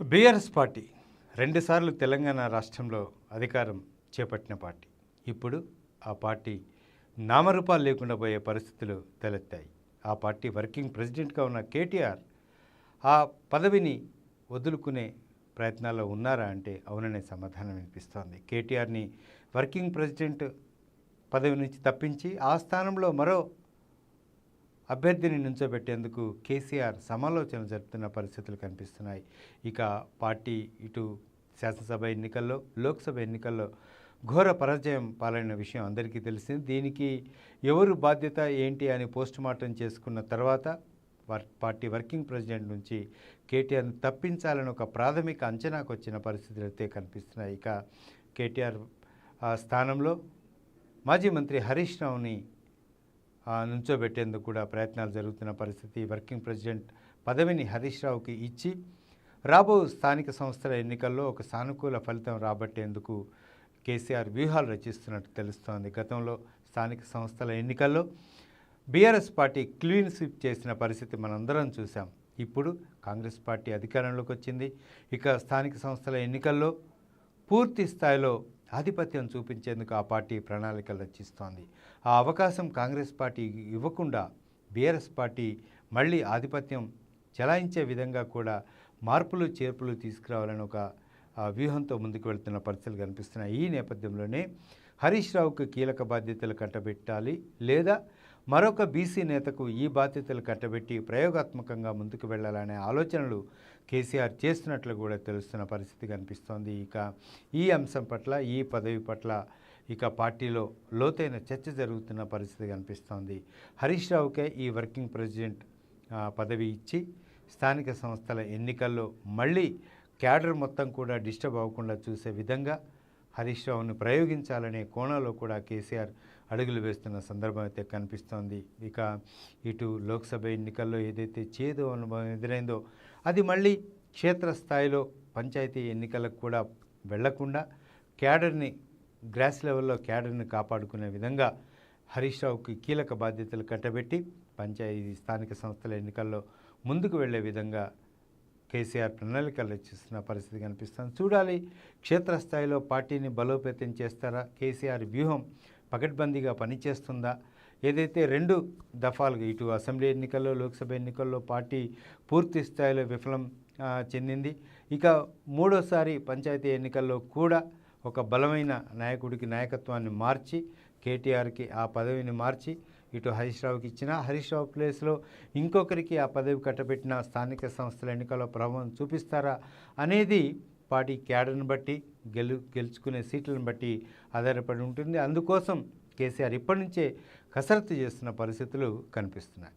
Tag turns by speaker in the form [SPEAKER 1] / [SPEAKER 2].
[SPEAKER 1] BRS party రెండుసార్లు తెలంగాణ రాష్ట్రంలో అధికారం చేపట్టిన పార్టీ. ఇప్పుడు ఆ పార్టీ నామరూపాలు లేకుండా పోయే పరిస్థితులు తలెత్తాయి. ఆ పార్టీ వర్కింగ్ ప్రెసిడెంట్గా ఉన్న కేటీఆర్ ఆ పదవిని వదులుకునే ప్రయత్నాల్లో ఉన్నారా అంటే అవుననే సమాధానం వినిపిస్తోంది. కేటీఆర్ని వర్కింగ్ ప్రెసిడెంట్ పదవి నుంచి తప్పించి ఆ స్థానంలో మరో అభ్యర్థిని నించోబెట్టేందుకు కేసీఆర్ సమాలోచన జరుపుతున్న పరిస్థితులు కనిపిస్తున్నాయి. ఇక పార్టీ ఇటు శాసనసభ ఎన్నికల్లో లోక్సభ ఎన్నికల్లో ఘోర పరాజయం పాలైన విషయం అందరికీ తెలిసింది. దీనికి ఎవరు బాధ్యత ఏంటి అని పోస్ట్ మార్టం చేసుకున్న తర్వాత వర్ పార్టీ వర్కింగ్ ప్రెసిడెంట్ నుంచి కేటీఆర్ని తప్పించాలని ఒక ప్రాథమిక అంచనాకు వచ్చిన పరిస్థితులు అయితే కనిపిస్తున్నాయి. ఇక కేటీఆర్ స్థానంలో మాజీ మంత్రి హరీష్ రావుని నుంచోబెట్టేందుకు కూడా ప్రయత్నాలు జరుగుతున్న పరిస్థితి వర్కింగ్ ప్రెసిడెంట్ పదవిని హరీష్ రావుకి ఇచ్చి రాబో స్థానిక సంస్థల ఎన్నికల్లో ఒక సానుకూల ఫలితం రాబట్టేందుకు కేసీఆర్ వ్యూహాలు రచిస్తున్నట్టు తెలుస్తోంది. గతంలో స్థానిక సంస్థల ఎన్నికల్లో బీఆర్ఎస్ పార్టీ క్లీన్ స్వీప్ చేసిన పరిస్థితి మనందరం చూసాం ఇప్పుడు కాంగ్రెస్ పార్టీ అధికారంలోకి వచ్చింది. ఇక స్థానిక సంస్థల ఎన్నికల్లో పూర్తి స్థాయిలో ఆధిపత్యం చూపించేందుకు ఆ పార్టీ ప్రణాళికలు రచిస్తోంది. ఆ అవకాశం కాంగ్రెస్ పార్టీ ఇవ్వకుండా బీఆర్ఎస్ పార్టీ మళ్ళీ ఆధిపత్యం చెలాయించే విధంగా కూడా మార్పులు చేర్పులు తీసుకురావాలని ఒక వ్యూహంతో ముందుకు వెళ్తున్న పరిస్థితులు కనిపిస్తున్నాయి. ఈ నేపథ్యంలోనే హరీష్ రావుకు కీలక బాధ్యతలు కట్టబెట్టాలి లేదా మరొక బీసీ నేతకు ఈ బాధ్యతలు కట్టబెట్టి ప్రయోగాత్మకంగా ముందుకు వెళ్ళాలనే ఆలోచనలు కేసీఆర్ చేస్తున్నట్లు కూడా తెలుస్తున్న పరిస్థితి కనిపిస్తోంది. ఇక ఈ అంశం పట్ల ఈ పదవి పట్ల ఇక పార్టీలో లోతైన చర్చ జరుగుతున్న పరిస్థితి కనిపిస్తోంది. హరీష్ రావుకే ఈ వర్కింగ్ ప్రెసిడెంట్ పదవి ఇచ్చి స్థానిక సంస్థల ఎన్నికల్లో మళ్ళీ క్యాడర్ మొత్తం కూడా డిస్టర్బ్ అవ్వకుండా చూసే విధంగా హరీష్ రావును ప్రయోగించాలనే కోణంలో కూడా కేసీఆర్ అడుగులు వేస్తున్న సందర్భం అయితే కనిపిస్తోంది. ఇక ఇటు లోక్సభ ఎన్నికల్లో ఏదైతే చేదు అనుభవం ఎదురైందో అది మళ్ళీ క్షేత్రస్థాయిలో పంచాయతీ ఎన్నికలకు కూడా వెళ్ళకుండా క్యాడర్ని గ్రాస్ లెవెల్లో క్యాడర్ని కాపాడుకునే విధంగా హరీష్ రావుకి కీలక బాధ్యతలు కట్టబెట్టి పంచాయతీ స్థానిక సంస్థల ఎన్నికల్లో ముందుకు వెళ్ళే విధంగా కేసీఆర్ ప్రణాళికలు రచిస్తున్న పరిస్థితి కనిపిస్తుంది. చూడాలి క్షేత్రస్థాయిలో పార్టీని బలోపేతం చేస్తారా? కేసీఆర్ వ్యూహం పకడ్బందీగా పనిచేస్తుందా? ఏదైతే రెండు దఫాలుగా ఇటు అసెంబ్లీ ఎన్నికల్లో లోక్సభ ఎన్నికల్లో పార్టీ పూర్తి స్థాయిలో విఫలం చెందింది. ఇక మూడోసారి పంచాయతీ ఎన్నికల్లో కూడా ఒక బలమైన నాయకుడికి నాయకత్వాన్ని మార్చి కేటీఆర్కి ఆ పదవిని మార్చి ఇటు హరీష్ రావుకి ఇచ్చిన హరీష్ రావు ప్లేస్లో ఇంకొకరికి ఆ పదవి కట్టబెట్టిన స్థానిక సంస్థల ఎన్నికల్లో ప్రభావం చూపిస్తారా అనేది పార్టీ క్యాడర్ను బట్టి గెలు గెలుచుకునే సీట్లను బట్టి ఆధారపడి ఉంటుంది. అందుకోసం కేసీఆర్ ఇప్పటి నుంచే కసరత్తు చేస్తున్న పరిస్థితులు కనిపిస్తున్నాయి.